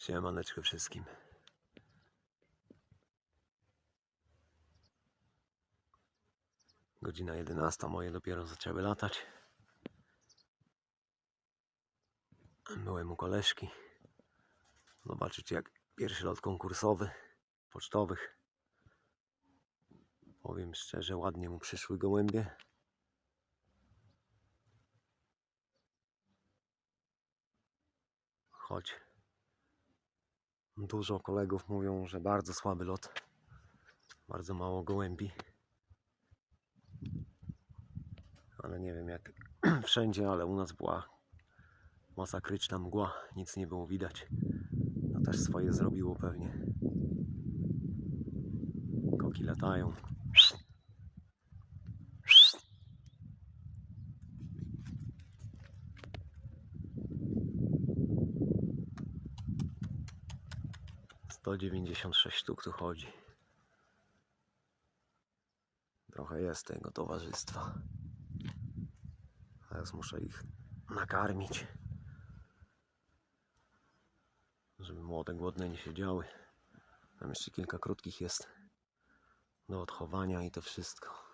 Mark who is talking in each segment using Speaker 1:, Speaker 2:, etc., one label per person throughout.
Speaker 1: Siemaneczko wszystkim. Godzina 11, moje dopiero zaczęły latać. Byłem u koleżki. Zobaczyć jak pierwszy lot konkursowy, pocztowych. Powiem szczerze, ładnie mu przyszły gołębie. Choć Dużo kolegów mówią, że bardzo słaby lot. Bardzo mało gołębi. Ale nie wiem jak wszędzie, ale u nas była masakryczna mgła. Nic nie było widać. To też swoje zrobiło pewnie. Koki latają. Sto dziewięćdziesiąt sześć sztuk tu chodzi. Trochę jest tego towarzystwa. Teraz muszę ich nakarmić. Żeby młode głodne nie siedziały. Tam jeszcze kilka krótkich jest do odchowania i to wszystko.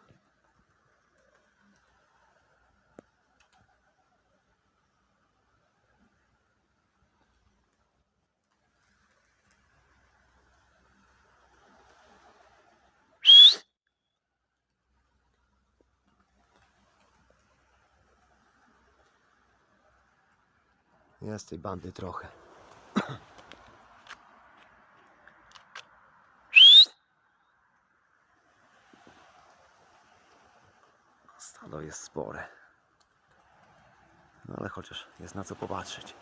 Speaker 1: Jest tej bandy trochę. Stado jest spore. No ale chociaż jest na co popatrzeć.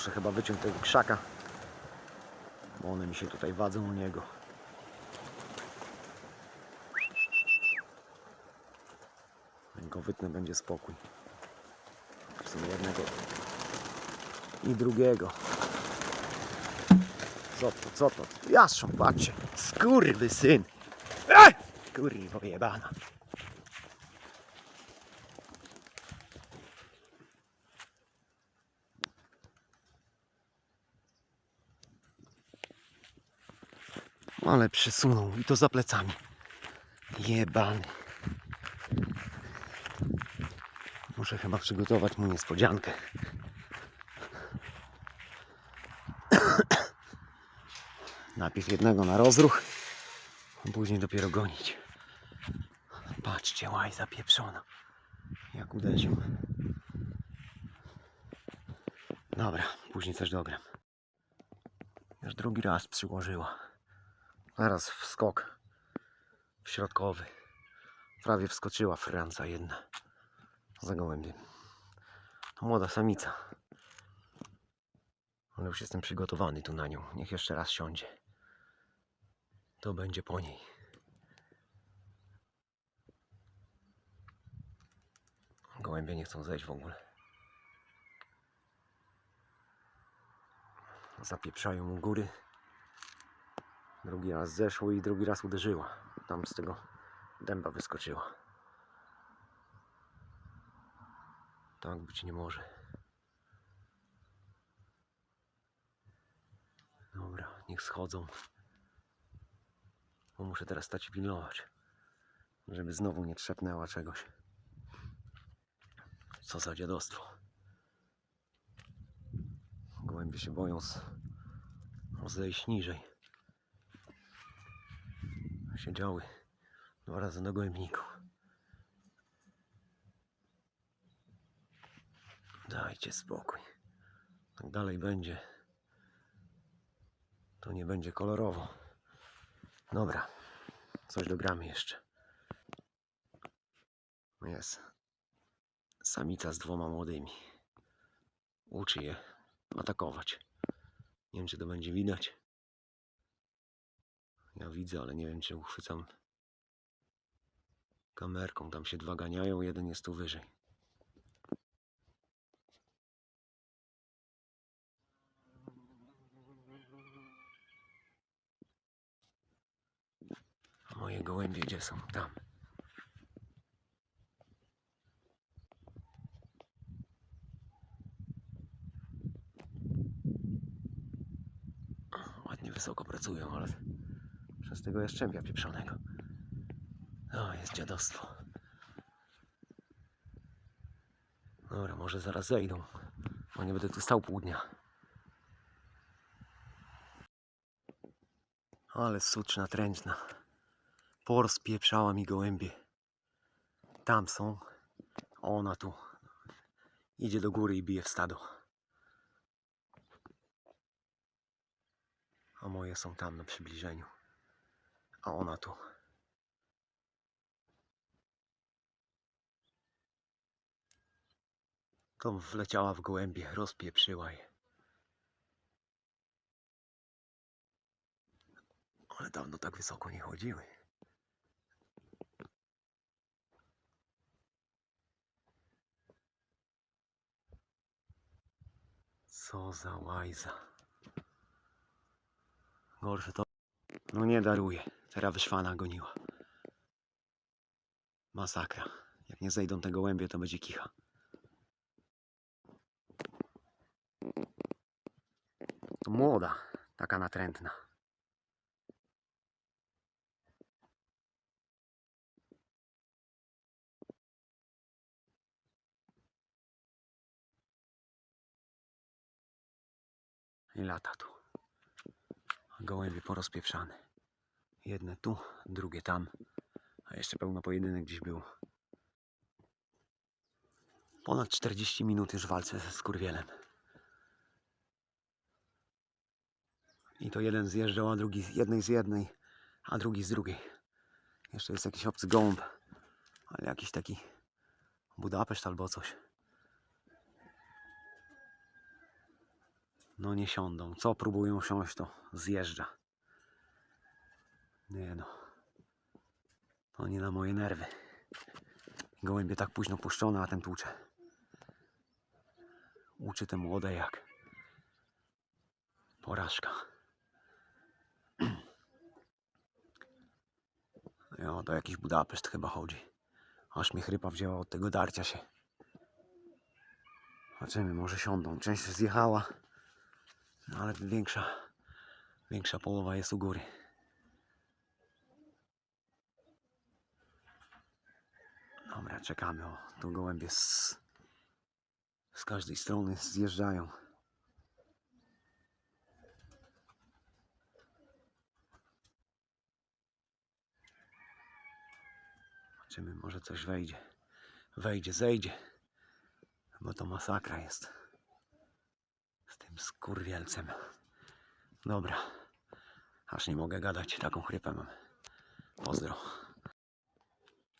Speaker 1: Muszę chyba wyciąć tego krzaka, bo one mi się tutaj wadzą u niego. Jak go wytnę, będzie spokój. W sumie jednego i drugiego. Co to, co to? Jastrząb, patrzcie. Skurwy syn. Ech! Kurwa jebana. Ale przysunął i to za plecami. Jebany. Muszę chyba przygotować mu niespodziankę. Najpierw jednego na rozruch, a później dopiero gonić. Patrzcie, łaj zapieprzona. Jak uderzył. Dobra, później coś dogram. Już drugi raz przyłożyła. Teraz wskok w środkowy. Prawie wskoczyła Franca jedna za gołębiem. Młoda samica. Ale już jestem przygotowany tu na nią. Niech jeszcze raz siądzie. To będzie po niej. Gołębie nie chcą zejść w ogóle. Zapieprzają u góry. Drugi raz zeszło i drugi raz uderzyła. Tam z tego dęba wyskoczyła. Tak być nie może. Dobra, niech schodzą. Bo muszę teraz stać i pilnować. Żeby znowu nie trzepnęła czegoś. Co za dziadostwo. Gołębie się boją z... zejść niżej. Siedziały dwa razy na gołębniku. Dajcie spokój. Tak dalej będzie. To nie będzie kolorowo. Dobra. Coś dogramy jeszcze. Jest. Samica z dwoma młodymi. Uczy je atakować. Nie wiem, czy to będzie widać. Ja widzę, ale nie wiem, czy uchwycam kamerką. Tam się dwa ganiają, jeden jest tu wyżej. A moje gołębie gdzie są? Tam. Ładnie wysoko pracują, ale przez tego jaszczębia pieprzonego. No, jest dziadostwo. Dobra, może zaraz zejdą, bo nie będę tu stał pół dnia. Ale suczna, tręczna. Porozpieprzała mi gołębie. Tam są. Ona tu. Idzie do góry i bije w stado. A moje są tam na przybliżeniu. A ona tu. To wleciała w gołębie, rozpieprzyła je. Ale dawno tak wysoko nie chodziły. Co za łajza. Gorsze to... No nie daruję. Teraz wyszwana goniła. Masakra. Jak nie zejdą te gołębie, to będzie kicha. To młoda, taka natrętna. I lata tu. Gołębie porozpieprzane. Jedne tu, drugie tam. A jeszcze pełno pojedynek gdzieś było. Ponad 40 minut już walczę ze skurwielem. I to jeden zjeżdżał, a drugi z jednej z jednej, a drugi z drugiej. Jeszcze jest jakiś obcy gołąb, ale jakiś taki Budapeszt albo coś. No nie siądą. Co próbują siąść, to zjeżdża. Nie no. To nie na moje nerwy. Gołębie tak późno puszczone, a ten tłucze. Uczy te młode jak. Porażka. Jo, to jakiś Budapeszt chyba chodzi. Aż mi chrypa wzięła od tego darcia się. Zobaczymy, może siądą. Część zjechała. No ale większa, większa połowa jest u góry. Dobra, czekamy. O, tu gołębie z, z każdej strony zjeżdżają. Zobaczymy, może coś wejdzie. Wejdzie, zejdzie. Bo to masakra jest skurwielcem. Dobra. Aż nie mogę gadać, taką chrypę mam. Pozdro.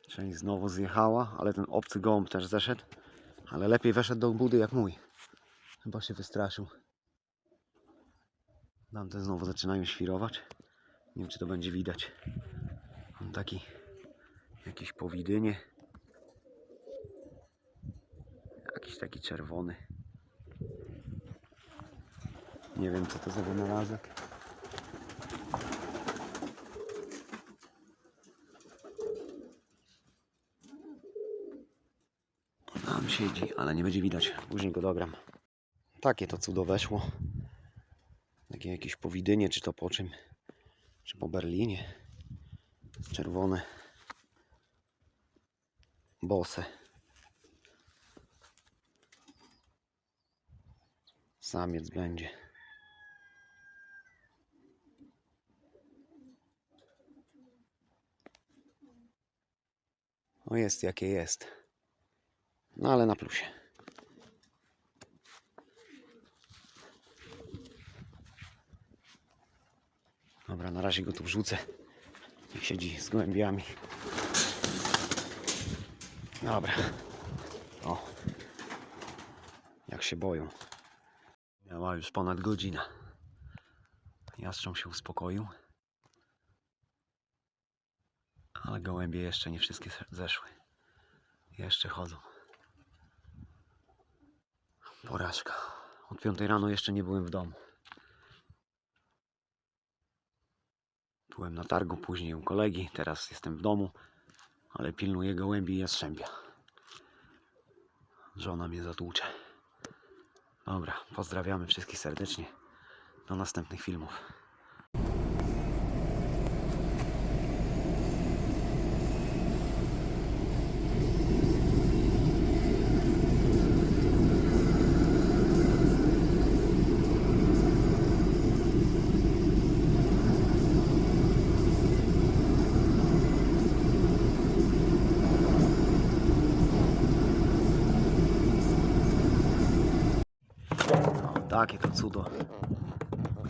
Speaker 1: Część znowu zjechała, ale ten obcy gołąb też zeszedł. Ale lepiej weszedł do budy jak mój. Chyba się wystraszył. Tamte znowu zaczynają świrować. Nie wiem czy to będzie widać. Mam taki jakiś powidynie. Jakiś taki czerwony. Nie wiem co to za wynalazek. Tam siedzi, ale nie będzie widać. Później go dogram. Takie to cudo weszło. Takie jakieś powidynie, czy to po czym? Czy po Berlinie? Czerwone. Bose. Samiec będzie. No jest jakie jest. No ale na plusie. Dobra, na razie go tu wrzucę. Niech siedzi z gołębiami. Dobra. O. Jak się boją. Miała już ponad godzina. Jastrząb się uspokoił. Gołębie jeszcze nie wszystkie zeszły. Jeszcze chodzą. Porażka. Od piątej rano jeszcze nie byłem w domu. Byłem na targu później u kolegi, teraz jestem w domu, ale pilnuję gołębi i jastrzębia. Żona mnie zatłucze. Dobra, pozdrawiamy wszystkich serdecznie. Do następnych filmów. Takie to cudo.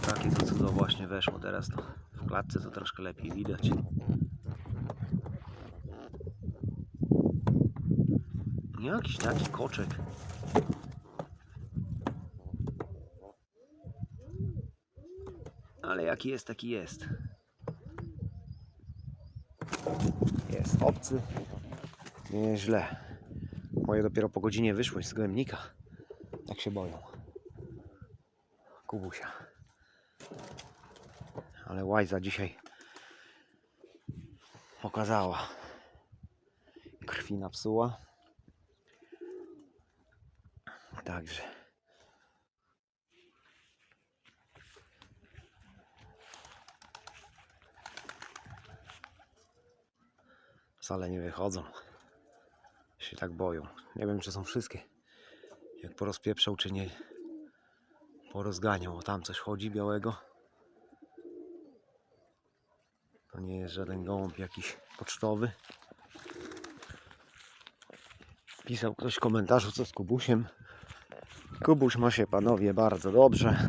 Speaker 1: Takie to cudo właśnie weszło teraz. To w klatce to troszkę lepiej widać. Jakiś taki koczek. Ale jaki jest, taki jest. Jest obcy. Nieźle. Moje dopiero po godzinie wyszły z gołębnika. Jak się boją. Kubusia. Ale łajza dzisiaj pokazała. Krwi napsuła. Także. Wcale nie wychodzą. Się tak boją. Nie wiem, czy są wszystkie. Jak porozpieprzał, czy nie porozganiał. O tam coś chodzi białego. To nie jest żaden gołąb jakiś pocztowy. Pisał ktoś w komentarzu co z Kubusiem. Kubuś ma się panowie bardzo dobrze.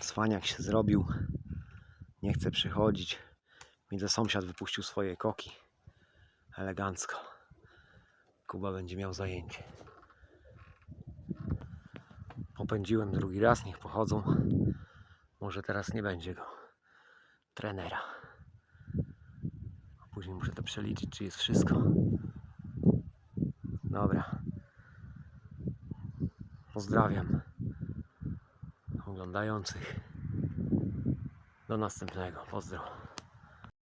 Speaker 1: Cwaniak się zrobił. Nie chce przychodzić. Widzę sąsiad wypuścił swoje koki. Elegancko. Kuba będzie miał zajęcie. Popędziłem drugi raz, niech pochodzą. Może teraz nie będzie go. Trenera. Później muszę to przeliczyć, czy jest wszystko. Dobra. Pozdrawiam oglądających. Do następnego. Pozdro.